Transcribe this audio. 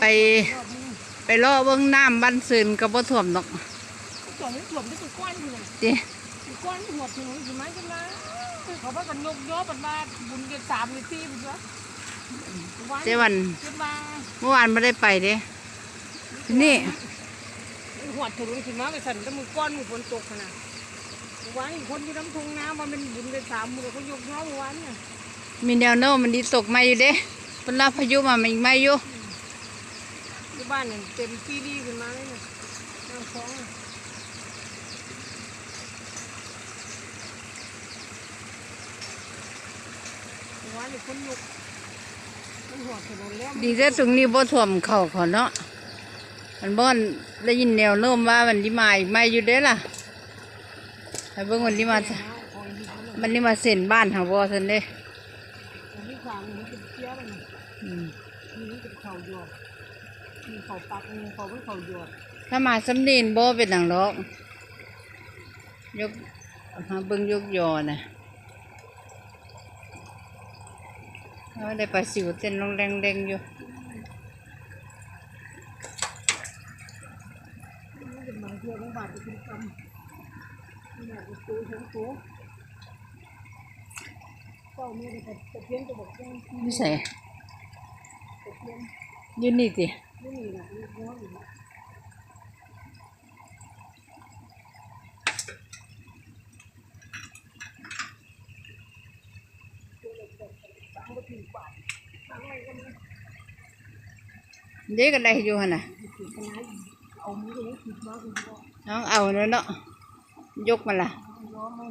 ไป ไปล่อเบิ่งน้ำบ้านซืนก็บ่ท่วมดอกสองถ่วมได้ตัวก้อนอยู่น่ะติตัวก้อนหัวถึงอยู่ไหมกันนะเขาว่ากันยกย่อปันมาบุญเดือนสามเดือนสี่บุญวะเจ้วันเจ้ามาเมื่อวานไม่ได้ไปเด้นี่หัวถึงขึ้นมาไปสั่นแล้วมือก้อนมือฝนตกขนาดวันนี้คนอยู่น้ำทงน้ำมันเป็นบุญเดือนสามมือเขายกย่อวันเนี่ยมีแนวโน้มมันดีตกมาอยู่เด้ เป็นรับพายุมามันอีกมาอยู่ที่บ้านเนี่ยเต็มที่ดีขึ้นมาเลยเนี่ยน้ำคลองเนี่ยวันนี้คนยกมันหัวถนนแล้วดีแต่ตรงนี้บ่ท่วมเข่าเขาเนาะมันบ่อนได้ยินแนวโน้มว่ามันดีมาอีกมาอยู่เด้ล่ะให้เบิ่งวันนี้มามันนี่มาเส้นบ้านหาบ่ซั่นเด้อันนี้ขวางมันเป็นเกี้ยวมันอื มนี่เป็นเขาหยวกมีเขาปักมีเขาเป็นเขาหยวกถ้ามาสำเนีนบ่เป็นหนังดอกยกหาเบิ่งยกยอน่ะเอาได้ปลาสิวเต้นลงแดงๆอยู่มันเป็นมาเที่ยวบางบาทเป็นกำนี่แหละเป็นตัวเชิงตัวเจ้ามีแต่ตะเพียนตัวบอกแจ้งนี่ใส่ตะเพี ยน อยู่นี่ติ ไม่มีนะมีน้อยอยู่นะสามก็ถึงบาทสามอะไรก็ไม่ เด็กก็ได้อยู่หั่นน่ะ ถึงขนาดเอามือตรงนี้ติดมาถึงก็ น้องเอาเนาะเนาะยกมาละ ย้อมมา